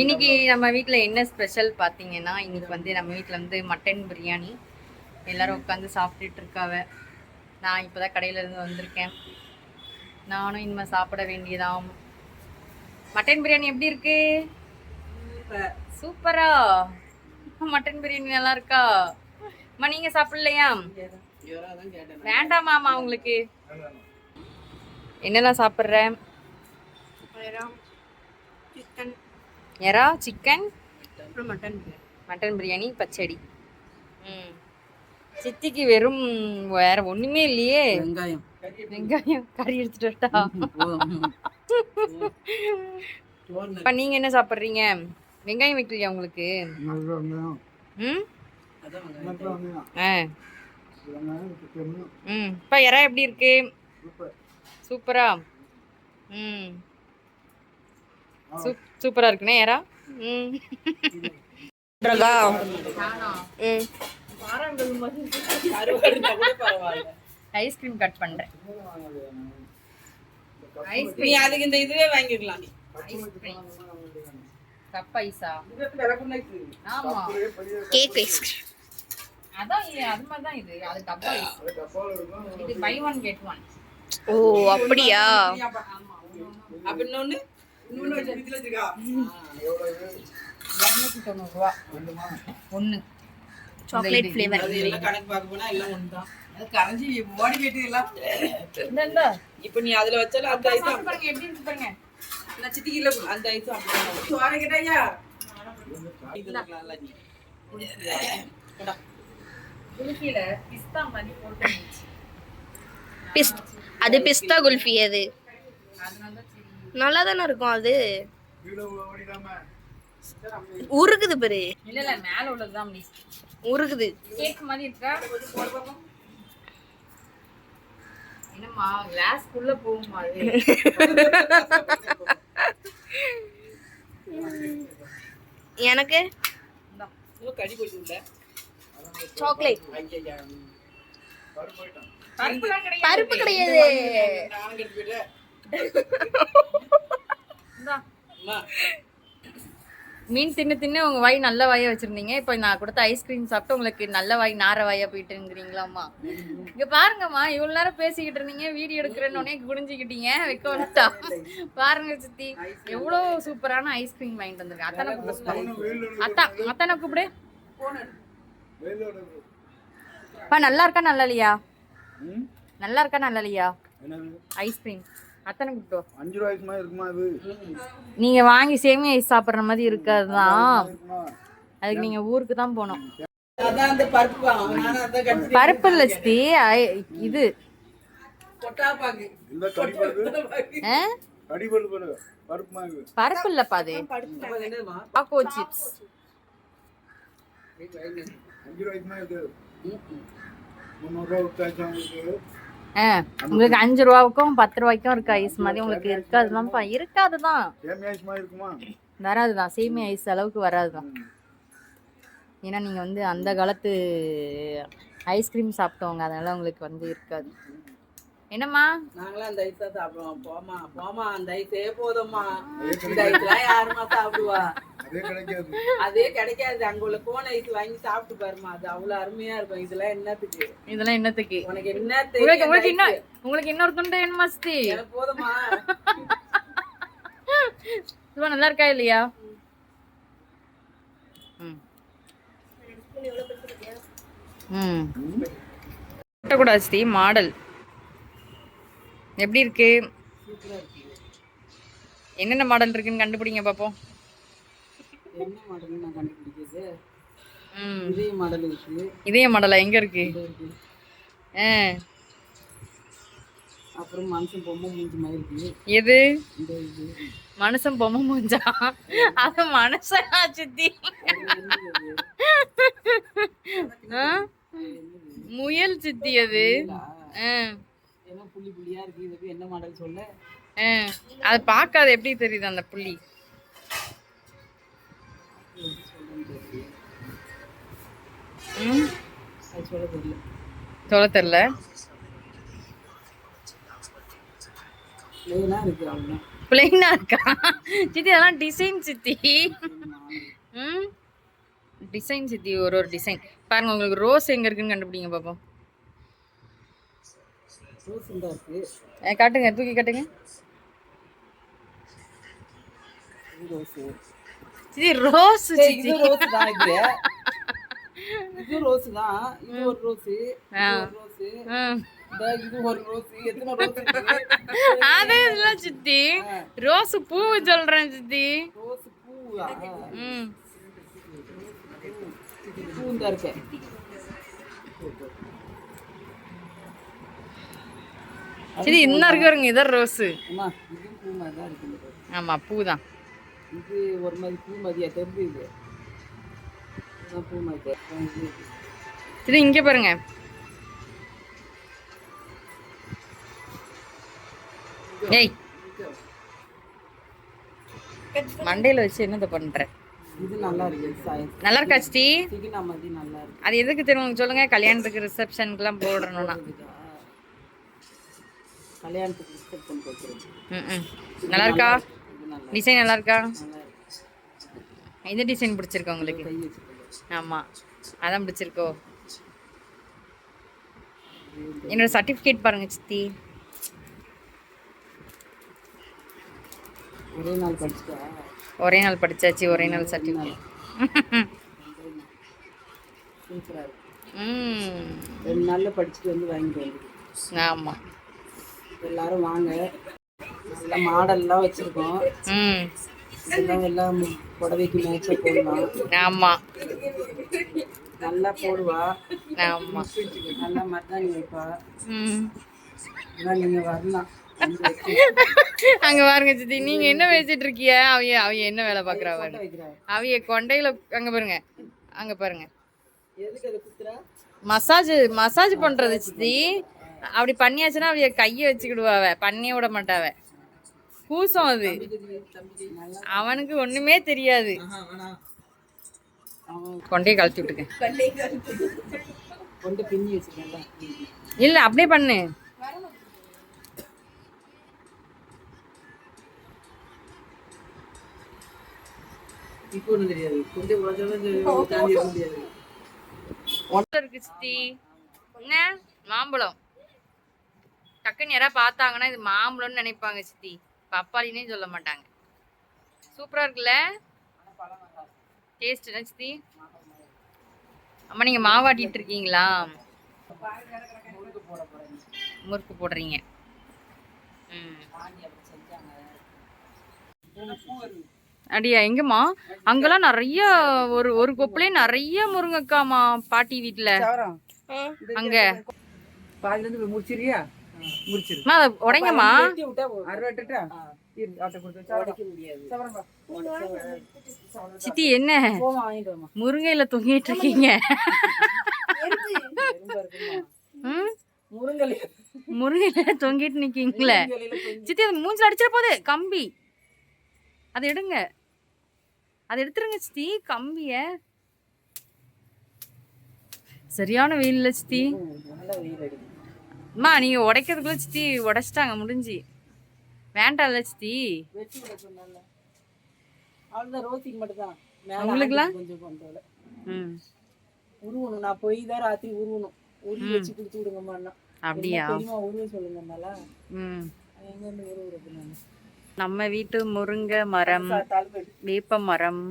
இன்னைக்கு நம்ம வீட்டில் என்ன ஸ்பெஷல் பார்த்தீங்கன்னா இன்னைக்கு வந்து நம்ம வீட்டில் வந்து மட்டன் பிரியாணி எல்லாரும் உட்காந்து சாப்பிட்டுட்டு இருக்காவ. நான் இப்போ தான் கடையிலேருந்து வந்திருக்கேன். நானும் இனிமேல் சாப்பிட வேண்டியதாம். மட்டன் பிரியாணி எப்படி இருக்கு? சூப்பரா. மட்டன் பிரியாணி நல்லா இருக்கா? அம்மா நீங்க சாப்பிடலையா? வேண்டாமாமா உங்களுக்கு. என்னெல்லாம் சாப்பிட்ற? சிக்கன் எறா சிக்கன் அப்புறம் மட்டன் மட்டன் பிரியாணி பச்சடி. ம். சித்திக்கு வெறும் வேற ஒண்ணுமே இல்லையே. வெங்காயம். வெங்காயம் கறி எடுத்துட்டு வரட்டா? இப்ப நீங்க என்ன சாப்பிடுறீங்க? வெங்காயம் வைக்கலையா உங்களுக்கு? ம்? ஆ. ம். இப்போ எறா எப்படி இருக்கு? சூப்பரா? ம். சூப்பரா இருக்குண்ணே ம். ஐஸ்கிரீம் கட் பண்றேன். நீ ஐஸ்கிரீம் அதுக்கு இந்த இதுவே வாங்கிக்கலாம் ஐஸ்கிரீம். கப் ஐஸா? ஆமா. Cake ice cream. அதான் இது அது மாதிரி தான் இது. அது டப்பா இது பை ஒன் கெட் ஒன் ஓ அப்படியா? அப்ப இன்னொன்னு? இரநூத்தி தொண்ணூறுரூவா ஒன்று சாக்லேட் ஃப்ளேவர் கணக்கு பார்க்க எல்லாம் ஒண்ணுதான். அது கரைஞ்சி ஓடி இந்த இப்ப நீ அதுல வச்சாலும் அந்த சாப்பிட்டு பாருங்க எப்படி இருக்கு பாருங்க. நான் சித்திக்கு இல்ல அந்த அப்படியே சோற கேட்டாயா அது பிஸ்தா குல்ஃபி அது. தான் நல்லா தானே இருக்கும் அது உருகுது பாரு இல்ல இல்ல மேல உள்ளதுதான் உருகுது கேக் மாதிரி இருக்கா என்னம்மா கிளாஸ்க்குள்ள போகுமா எனக்கு சாக்லேட் கிடையாது பருப்பு கிடையாது நானும் கட்டி போயிட்டேன் இந்தா. அம்மா மீன் தின்னு தின்னு உங்க வாய் நல்ல வாயா வச்சிருந்தீங்க. இப்போ நான் கொடுத்த ஐஸ்கிரீம் சாப்பிட்டு உங்களுக்கு நல்ல வாய் நார வாயா போயிட்டுங்கிறீங்களாம்மா. இங்க பாருங்கம்மா இவ்வளவு நேரம் பேசிக்கிட்டு இருந்தீங்க. வீடியோ எடுக்கிறேன்னு குடிஞ்சுக்கிட்டீங்க வைக்க வந்துட்டா பாருங்க சித்தி எவ்வளவு சூப்பரான ஐஸ்கிரீம் வாங்கிட்டு வந்திருக்கேன் அத்தனை கூப்பிடு அத்தான் அத்தனை கூப்பிடு நல்லா இருக்கா நல்லா இல்லையா? நல்லா இருக்கா நல்லா இல்லையா? ஐஸ்கிரீம் அத்தனை வா. அஞ்சு ரூபாய்க்கு மாதிரி இருக்குமா அது நீங்க வாங்கி சேமியா ஐஸ் சாப்பிடுற மாதிரி இருக்காதுதான். இருக்குமா? அதுக்கு நீங்க ஊருக்கு தான் போகணும். அந்த பருப்பு இல்ல சித்தி. இது. பாக்கு பருப்பு? இல்லப்பா அது. சாக்கோ சிப்ஸ் அஞ்சு ரூபாய்க்கு உங்களுக்கு ஆ உங்களுக்கு அஞ்சு ரூபாவுக்கும் பத்து ரூபாய்க்கும் இருக்கு ஐஸ் மாதிரி உங்களுக்கு இருக்காதுதான்ப்பா இருக்காதுதான். சேமியாச்சு மாதிரி இருக்குமா? வராதுதான். சேமியா ஐஸ் அளவுக்கு வராதுதான். ஏன்னா நீங்க வந்து அந்த காலத்து ஐஸ்கிரீம் சாப்பிட்டவங்க அதனால உங்களுக்கு வந்து இருக்காது. என்னம்மா? நாங்களாம் அந்த ஐஸ் தான் சாப்பிடுவோம். போமா போமா அந்த ஐஸே போதும்மா. இந்த ஐஸ்லாம் யாருமா சாப்பிடுவா? அதே கிடைக்காது. அதே கிடைக்காது. அங்க உள்ள கோன் ஐஸ் வாங்கி சாப்பிட்டு பாருமா அது அவ்வளவு அருமையா இருக்கும். இதெல்லாம் என்னத்துக்கு? இதெல்லாம் என்னத்துக்கு? உனக்கு என்ன உங்களுக்கு தெரியும் உங்களுக்கு இன்னும்? உங்களுக்கு இன்னொரு துண்டு வேணுமா சித்தி? எனக்கு போதுமா சும்மா நல்லா இருக்கா இல்லையா? ம். ம். கூடாது ஸ்ரீ மாடல். எப்படி இருக்கு? என்னென்ன மாடல் இருக்குன்னு கண்டுபிடிங்க பார்ப்போம் என்ன மாடல் நான் கண்டுபிடிக்கிறது இதே மாடல் இருக்கு. இதே மாடலா? எங்க இருக்கு? அப்புறம் மனுஷன் பொம்மை மூஞ்சி மாதிரி இருக்கு. எது? இந்த இது. மனுஷன் பொம்மை மூஞ்சா? அது மனுஷனா சித்தி? முயல் சித்தி அது. புள்ளி புள்ளியா இருக்கு. இதுக்கு என்ன மாடல் சொல்ல. அது பார்க்காத எப்படி தெரியுது அந்த புள்ளி? சொல்ல தெரியல. இருக்கு பிளைனா இருக்கா? சித்தி அதெல்லாம் டிசைன் சித்தி. ம்? டிசைன் சித்தி ஒரு ஒரு டிசைன் பாருங்க உங்களுக்கு ரோஸ் எங்க இருக்குன்னு கண்டுபிடிங்க பாப்போம். காட்டுங்க தூக்கி காட்டுங்க. சித்தி ரோஸ் இது ரோஸ் தான் இது. இது ரோஸ் தான். இது ஒரு ரோஸ். ரோஸ். சித்தி. ரோஸ் பூ சொல்றேன் சித்தி. ரோஸ் பூ இந்த இருக்கு. சித்தி இன்னும் இருக்கு பாருங்க இதான் ரோஸ். பூ. ஆமா பூ தான். இது ஒரு மாதிரி பூ மாதிரியா தெரியுது இது பூ இது இங்க பாருங்க. ஏய். மண்டையில வச்சு என்னத்த பண்ற? இது நல்லா இருக்கு நல்லா இருக்கா மாதிரி நல்லா இருக்கு. அது எதுக்கு தெரியும் சொல்லுங்க? கல்யாணத்துக்கு ரிசப்ஷனுக்குலாம் போடணும்னா? கல்யாணத்துக்கு ரிசப்ஷன் வைக்கிறது ம் நல்லா இருக்கா. டிசைன் நல்லா இருக்கா எந்த டிசைன் பிடிச்சிருக்கு உங்களுக்கு? கை வச்சுக்கோங்க ஆமா. அதான் பிடிச்சிருக்கோ. என்னோட சர்டிஃபிகேட் பாருங்க சித்தி. ஒரே நாள் படிச்சுட்டா? ஒரே நாள் படிச்சாச்சு ஒரே நாள் சர்டிஃபிகேட் ரெண்டு நாளில் படிச்சுட்டு வந்து வாங்கிட்டு வந்து ஆமா. எல்லாரும் வாங்க. நல்ல மாடல்லாம் வச்சுருக்கோம். ம். இதெல்லாம் எல்லாம் புடவைக்கு மேட்சாக போடலாம். ஆமா. நல்லா போடுவா. ஆமா. நல்லா மருதாணி வைப்பா. இதெல்லாம் நீங்கள் வரலாம். அங்க பாருங்க சித்தி நீங்க என்ன பேசிட்டு இருக்கீங்க அவைய அவைய என்ன வேலை பாக்குறா பாருங்க அவைய கொண்டையில அங்க பாருங்க. அங்க பாருங்க. மசாஜ் மசாஜ் பண்றது சித்தி. அப்படி பண்ணியாச்சுன்னா அவைய கையை வச்சுக்கிடுவாவ பண்ணியே விட மாட்டாவ கூசம் அது. அவனுக்கு ஒண்ணுமே தெரியாது. கொண்டே கழுத்து கழட்டி இல்ல அப்படியே பண்ணு. இருக்கு சித்தி. என்ன? மாம்பழம். டக்குன்னு யாராவது பார்த்தாங்கன்னா இது மாம்பழம்னு நினைப்பாங்க சித்தி. பப்பாளினே சொல்ல மாட்டாங்க. சூப்பரா இருக்குல்ல? டேஸ்ட் என்ன சித்தி? அம்மா நீங்க மாவாட்டிட்டு இருக்கீங்களா? முறுக்கு போடுறீங்க. அடியா எங்கம்மா? அங்கெல்லாம் நிறைய ஒரு ஒரு கொப்புலே நிறைய முருங்கைக்காமா பாட்டி சவரம். அங்க. பாதிலேருந்து முடிச்சிருக்கியா அதை உடைங்கம்மா. சித்தி என்ன? முருங்கையில தொங்கிட்டு இருக்கீங்க. முருங்கையில. தொங்கிட்டு நிக்கீங்களே. சித்தி அது மூஞ்சில அடிச்சிட போகுது. கம்பி. அதை எடுங்க. அதை எடுத்துருங்க சித்தி கம்பிய. சரியான சித்தி. வெயில் அடிக்கும் அம்மா நீங்க உடைக்கிறதுக்குள்ள சித்தி உடைச்சிட்டாங்க முடிஞ்சு. வேண்டாம்ல சித்தி. அவ்வளோதான் ரோசிக்கு மட்டும்தான். உங்களுக்குலாம்? ஆண்டிக்கு கொஞ்சம் கொண்டு ம். உருவணும் நான் போய் தான் ராத்திரி உருவணும். உருவி வச்சு கொடுத்து விடுங்கம்மா அப்படியா? உருவ சொல்லுங்கன்னால ம். உருவுறது நான்? நம்ம வீட்டு முருங்கை மரம் வேப்ப மரம்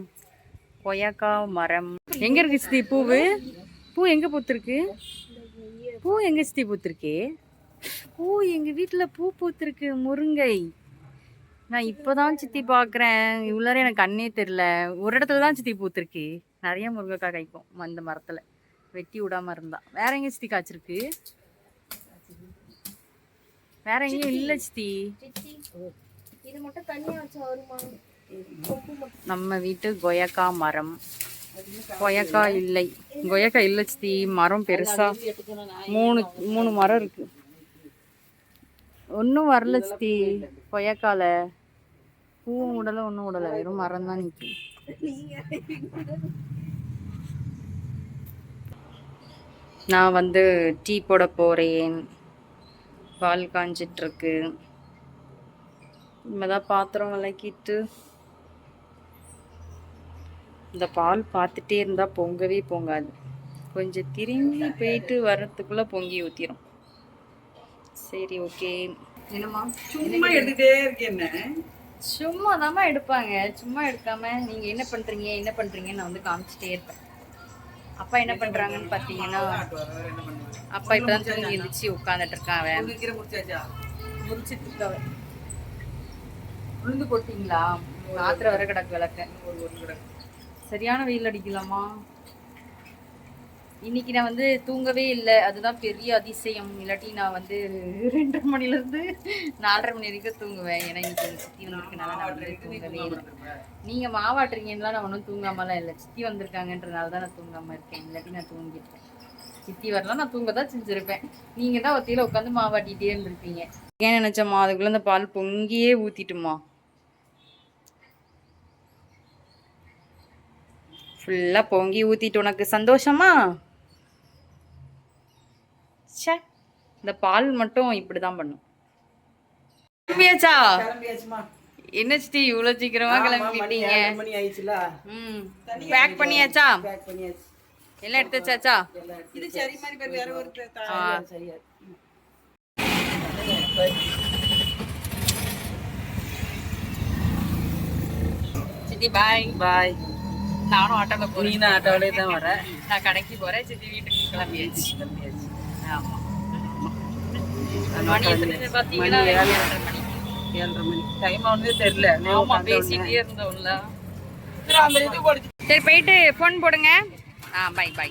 கொய்யாக்கா மரம். எங்க இருக்கு சித்தி பூவு? பூ எங்க பூத்திருக்கு? பூ எங்க சித்தி பூத்திருக்கு? பூ எங்க வீட்டுல பூ பூத்திருக்கு முருங்கை. நான் இப்போதான் சித்தி பார்க்குறேன் இவ்வளோ எனக்கு கண்ணே தெரில ஒரு இடத்துல தான் சித்தி பூத்திருக்கு. நிறைய முருங்கைக்காய் காய்க்கும் அந்த மரத்துல. வெட்டி விடாம இருந்தா. வேற எங்க சித்தி காய்ச்சிருக்கு? வேற எங்கேயும் இல்லை சித்தி. இது மட்டும் தனியா வச்சா வருமா? நம்ம வீட்டு கொய்யாக்கா மரம். கொயக்காய் இல்லை. கொயக்காய் இல்லை சித்தி மரம் பெருசா. மூணு மூணு மரம் இருக்கு. ஒன்றும் வரல சித்தி கொய்யாக்கால. பூவும் விடல ஒன்றும் விடல வெறும் மரம் தான் நிற்கும் நான் வந்து டீ போட போறேன். பால் காஞ்சிட்டு இருக்கு இனிமேதான் பாத்திரம் விளக்கிட்டு இந்த பால் பார்த்துட்டே இருந்தா பொங்கவே பொங்காது. கொஞ்சம் திரும்பி போயிட்டு வர்றதுக்குள்ள பொங்கி ஊத்திரும். சரி ஓகே. என்னம்மா? சும்மா எடுத்துட்டே இருக்கேன் என்ன? சும்மா தாம்மா எடுப்பாங்க. சும்மா எடுக்காம நீங்க என்ன பண்றீங்க என்ன பண்றீங்கன்னு நான் வந்து காமிச்சிட்டே இருப்பேன். அப்பா என்ன என்ன பண்ணுவேன் அப்பா இப்பதான் தூங்கி எழுந்திரிச்சு உட்காந்துட்டு இருக்கான் அவன் முடிச்சிட்டு இருக்காவ. உளுந்து போட்டீங்களா? ராத்திர வர கிடக்கு. விளக்க. ஒரு ஒரு கிடக்கு. சரியான வெயில் அடிக்கலாமா? இன்னைக்கு நான் வந்து தூங்கவே இல்லை. அதுதான் பெரிய அதிசயம். இல்லாட்டி நான் வந்து ரெண்டரை மணில இருந்து நாலரை மணி வரைக்கும் தூங்குவேன். ஏன்னா இன்னைக்கு எங்க சித்தி வந்திருக்கனால நான் வந்து தூங்கவே இல்லை. நீங்க மாவாட்டுறீங்கன்னா நான் ஒன்றும் தூங்காமலாம் இல்லை. சித்தி வந்திருக்காங்கன்றனால தான் நான் தூங்காமல் இருக்கேன். இல்லாட்டி நான் தூங்கிட்டேன். சித்தி வரலாம். நான் தூங்க தான் செஞ்சுருப்பேன். நீங்க தான் ஒத்தியில உட்காந்து மாவாட்டிட்டே இருந்திருப்பீங்க. ஏன் நினச்சம்மா அதுக்குள்ள இந்த பால் பொங்கியே ஊத்திட்டுமா? ஃபுல்லா பொங்கி ஊத்திட்டு உனக்கு சந்தோஷமா? ச்சே இந்த பால் மட்டும் இப்படிதான் பண்ணும். கிளம்பியாச்சா? என்ன சித்தி இவ்வளவு சீக்கிரமா கிளம்பிட்டீங்க பேக் பண்ணியாச்சா? பேக் பண்ணியாச்சு. எல்லாம் எடுத்து வச்சாச்சா? இது சரி மாதிரி பேர் வேற ஒரு த- ஆ. சரியா சித்தி பாய் பாய் நானும் ஆட்டோல நீ போறேன் தான் ஆட்டோவிலே தான் வர. நான் கடைக்கு போறேன். சித்தி வீட்டுக்கு கிளம்பியாச்சு கிளம்பியாச்சு ஆமா. மணி எத்தனை ஏழு. ஏழரை மணி. ஏழரை மணி. டைம் வந்து தெரியல. நான் ஆமா உட்கார்ந்த உடனே. பேசிட்டே இருந்தோம்ல. சரி போயிட்டு ஃபோன் போடுங்க. ஆ பை பை